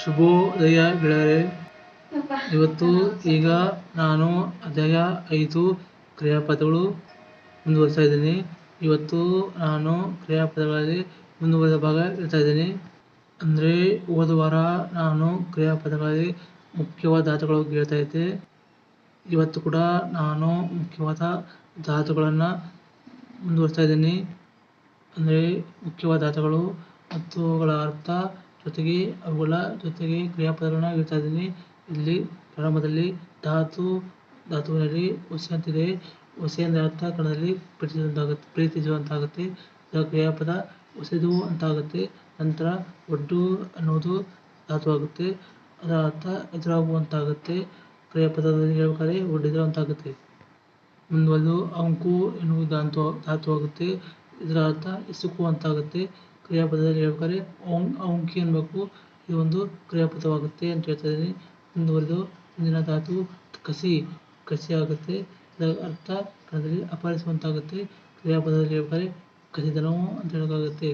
ಶುಭೋದಯ ಗೆಳೆಯರೇ. ಇವತ್ತು ಈಗ ನಾನು ಅಧ್ಯಾಯ ಐದು ಕ್ರಿಯಾಪದಗಳು ಮುಂದುವರಿಸ್ತಾ ಇದ್ದೀನಿ. ಇವತ್ತು ನಾನು ಕ್ರಿಯಾಪದಗಳಲ್ಲಿ ಮುಂದುವರೆದ ಭಾಗ ಹೇಳ್ತಾ ಇದ್ದೀನಿ. ಅಂದರೆ ಹೋದ ವಾರ ನಾನು ಕ್ರಿಯಾಪದಗಳಲ್ಲಿ ಮುಖ್ಯವಾದ ಧಾತುಗಳ ಬಗ್ಗೆ ಹೇಳ್ತಾ ಇದ್ದೆ. ಇವತ್ತು ಕೂಡ ನಾನು ಮುಖ್ಯವಾದ ಧಾತುಗಳನ್ನು ಮುಂದುವರಿಸ್ತಾ ಇದ್ದೀನಿ. ಅಂದರೆ ಮುಖ್ಯವಾದ ಧಾತುಗಳು ಮತ್ತು ಅವುಗಳ ಅರ್ಥ ಜೊತೆಗೆ ಅವುಗಳ ಜೊತೆಗೆ ಕ್ರಿಯಾಪದಗಳನ್ನ ಹೇಳ್ತಾ ಇದ್ದೀನಿ. ಇಲ್ಲಿ ಪ್ರಾರಂಭದಲ್ಲಿ ಧಾತು, ಧಾತುವಿನಲ್ಲಿ ಹೊಸೆ ಅಂತಿದೆ. ಹೊಸೆ ಅಂದರೆ ಅರ್ಥ ಕನ್ನಡದಲ್ಲಿ ಪ್ರೀತಿಸುವಂತಾಗುತ್ತೆ ಪ್ರೀತಿಸುವಂತಾಗುತ್ತೆ. ಕ್ರಿಯಾಪದ ಕ್ರಿಯಾಪದ ಹೊಸೆದು ಅಂತಾಗುತ್ತೆ. ನಂತರ ಒಡ್ಡು ಅನ್ನೋದು ಧಾತು ಆಗುತ್ತೆ ಅದರ ಅರ್ಥ ಎದುರಾಗುವಂತಾಗುತ್ತೆ. ಕ್ರಿಯಾಪದದಲ್ಲಿ ಹೇಳ್ಬೇಕಾದ್ರೆ ಒಡ್ಡಿದ್ರು ಅಂತಾಗುತ್ತೆ ಮುಂದುವರೆದು ಅಂಕು ಎನ್ನುವುದು ಧಾತು ಧಾತು ಆಗುತ್ತೆ ಇದರ ಅರ್ಥ ಇಸುಕು ಅಂತಾಗುತ್ತೆ ಕ್ರಿಯಾಪದದಲ್ಲಿ ಹೇಳ್ಬೇಕಾದ್ರೆ ಔಂಕಿ ಅನ್ಬೇಕು ಇದು ಒಂದು ಕ್ರಿಯಾಪದವಾಗುತ್ತೆ ಅಂತ ಹೇಳ್ತಾ ಇದ್ದೀನಿ. ಮುಂದುವರೆದು ಮುಂದಿನ ಧಾತು ಕಸಿ ಕಸಿ ಆಗುತ್ತೆ. ಇದರ ಅರ್ಥ ಕನ್ನಡದಲ್ಲಿ ಅಪಹರಿಸುವಂತಾಗುತ್ತೆ. ಕ್ರಿಯಾಪದದಲ್ಲಿ ಹೇಳ್ಬೇಕಾದ್ರೆ ಕಸಿದನು ಅಂತ ಹೇಳೋಕ್ಕಾಗುತ್ತೆ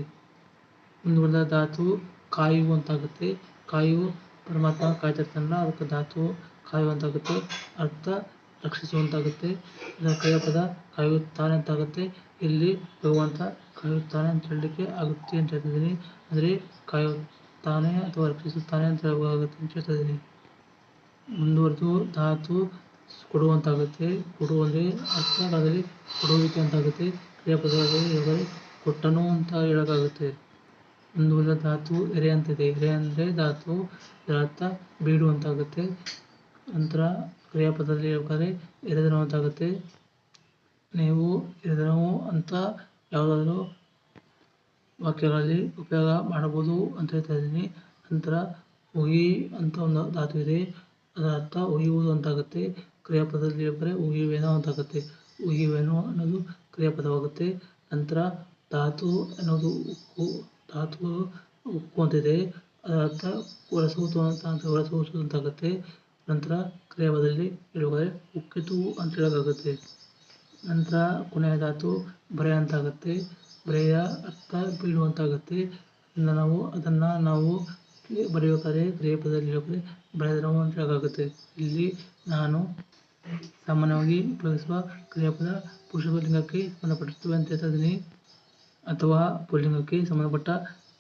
ಮುಂದುವರೆದ ಧಾತು ಕಾಯುವಂತಾಗುತ್ತೆ ಕಾಯು ಪರಮಾತ್ಮ ಕಾಯ್ತಿರ್ತಾನಲ್ಲ ಅದಕ್ಕೆ ಧಾತು ಕಾಯುವಂತಾಗುತ್ತೆ ಅರ್ಥ ರಕ್ಷಿಸುವಂತಾಗುತ್ತೆ. ಇದರ ಕ್ರಿಯಾಪದ ಕಾಯುತ್ತಾನೆ ಅಂತಾಗುತ್ತೆ. ಇಲ್ಲಿ ಭಗವಂತ ಕಾಯುತ್ತಾನೆ ಅಂತ ಹೇಳಲಿಕ್ಕೆ ಆಗುತ್ತೆ ಅಂತ ಹೇಳ್ತಿದ್ದೀನಿ. ಅಂದರೆ ಕಾಯುತ್ತಾನೆ ಅಥವಾ ರಕ್ಷಿಸುತ್ತಾನೆ ಅಂತ ಹೇಳಬೇಕಾಗುತ್ತೆ ಅಂತ ಹೇಳ್ತಾ ಇದ್ದೀನಿ ಮುಂದುವರೆದು ಧಾತು ಕೊಡುವಂತಾಗುತ್ತೆ. ಕೊಡು ಅಂದರೆ ಅರ್ಥ ಅದರಲ್ಲಿ ಕೊಡುವಿಕೆ ಅಂತಾಗುತ್ತೆ. ಕ್ರಿಯಾಪದಗಳಲ್ಲಿ ಕೊಟ್ಟನು ಅಂತ ಹೇಳೋಕ್ಕಾಗುತ್ತೆ. ಮುಂದುವರೆದ ಧಾತು ಎರೆ ಅಂತಿದೆ. ಎರೆ ಅಂದರೆ ಧಾತು, ಇದರ ಅರ್ಥ ಬೀಡು ಅಂತಾಗುತ್ತೆ. ನಂತರ ಕ್ರಿಯಾಪದದಲ್ಲಿ ಹೇಳ್ಬೇಕಾದ್ರೆ ಅಂತ ಅಂತಾಗುತ್ತೆ ನೀವು ಎರೆದನು ಅಂತ ಯಾವುದಾದ್ರೂ ವಾಕ್ಯಗಳಲ್ಲಿ ಉಪಯೋಗ ಮಾಡಬಹುದು ಅಂತ ಹೇಳ್ತಾ ಇದ್ದೀನಿ. ನಂತರ ಉಗಿ ಅಂತ ಒಂದು ಧಾತು ಇದೆ. ಅದರ ಅರ್ಥ ಉಗಿಯುವುದು ಅಂತಾಗುತ್ತೆ. ಕ್ರಿಯಾಪದದಲ್ಲಿ ಹೇಳ್ಬೇಕಾದ್ರೆ ಉಗಿಯುವೇನೋ ಅಂತಾಗುತ್ತೆ. ಉಗಿಯುವೇನೋ ಅನ್ನೋದು ಕ್ರಿಯಾಪದವಾಗುತ್ತೆ. ನಂತರ ಧಾತು ಅನ್ನೋದು ಉಕ್ಕು, ಧಾತು ಉಕ್ಕು ಅಂತಿದೆ. ಅದರ ಅರ್ಥ ಒರೆಸುವುದು ಅಂತ ಒರೆಸುವುದು ಅಂತಾಗುತ್ತೆ. ನಂತರ ಕ್ರಿಯಾಪದದಲ್ಲಿ ಹೇಳುವುದಾದರೆ ಉಕ್ಕಿತು ಅಂತ ಹೇಳೋಕ್ಕಾಗುತ್ತೆ ನಂತರ ಕೊನೆಯ ಧಾತು ಆಗುತ್ತೆ ಅಂತಾಗುತ್ತೆ ಬರೆಯ ಅರ್ಥ ಬೀಳುವಂತಾಗುತ್ತೆ. ಇನ್ನು ನಾವು ಅದನ್ನು ನಾವು ಬರೆಯಬೇಕಾದ್ರೆ ಕ್ರಿಯಾಪದದಲ್ಲಿ ಹೇಳ್ಬೇಕಾದ್ರೆ ಬರೆದನು ಅಂತ ಹೇಳೋಕ್ಕಾಗುತ್ತೆ ಇಲ್ಲಿ ನಾನು ಸಾಮಾನ್ಯವಾಗಿ ಉಪಯೋಗಿಸುವ ಕ್ರಿಯಾಪದ ಪುರುಷ ಲಿಂಗಕ್ಕೆ ಸಂಬಂಧಪಟ್ಟಿರ್ತವೆ ಅಂತ ಹೇಳ್ತಾ ಇದ್ದೀನಿ. ಅಥವಾ ಪುಲ್ಲಿಂಗಕ್ಕೆ ಸಂಬಂಧಪಟ್ಟ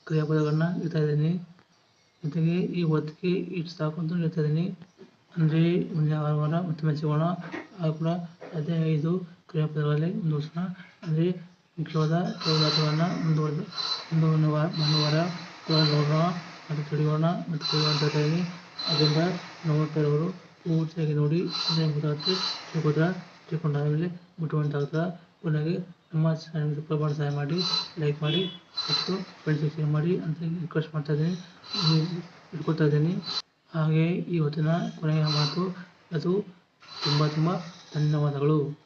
ಕ್ರಿಯಾಪದಗಳನ್ನ ಹೇಳ್ತಾ ಇದ್ದೀನಿ. ಜೊತೆಗೆ ಈ ಹೊತ್ತಿಗೆ ಇಷ್ಟು ಸಾಕು ಅಂತ ಹೇಳ್ತಾ ಇದ್ದೀನಿ. ಅಂದರೆ ಮುಂದಿನ ವಾರ ಮತ್ತೊಮ್ಮೆ ಸಿಗೋಣ ಆಗ ಕೂಡ ಅದೇ ಐದು ಕ್ರಿಯಾಪದಗಳಲ್ಲಿ ಮುಂದುವರಿಸೋಣ. ಅಂದರೆ ಮುಖ್ಯವಾದ ಕೆಲವು ಮುಂದುವರೆದು ಮುಂದಿನ ವಾರ ಕೂಡ ನೋಡೋಣ ಮತ್ತು ತಿಳಿಯೋಣ ಮತ್ತು ಇದ್ದೀನಿ ಅದರಿಂದ ನೋಡ್ತಾ ಇರೋರು ಪೂರ್ತಿಯಾಗಿ ನೋಡಿ ಗೊತ್ತಾಗುತ್ತೆ ತಿಳ್ಕೊದ್ರ ತಿಳ್ಕೊಂಡಾದ್ಮೇಲೆ ಮುಟ್ಟುವಂತಾಗ್ತದೆ ಕೊನೆಗೆ ನಮ್ಮ ಚಾನಲ್ ಪ್ರಮಾಣ ಸಹಾಯ ಮಾಡಿ ಲೈಕ್ ಮಾಡಿ ಮತ್ತು ಫ್ರೆಂಡ್ಸ್ ಶೇರ್ ಮಾಡಿ ಅಂತ ರಿಕ್ವೆಸ್ಟ್ ಮಾಡ್ತಾ ಇದ್ದೀನಿ. ಇಟ್ಕೊಳ್ತಾ ಇದ್ದೀನಿ. ಹಾಗೆ ಇವತ್ತಿನ ಕೊನೆಯ ಮಾತು ಅದು ತುಂಬ ತುಂಬ ಧನ್ಯವಾದಗಳು.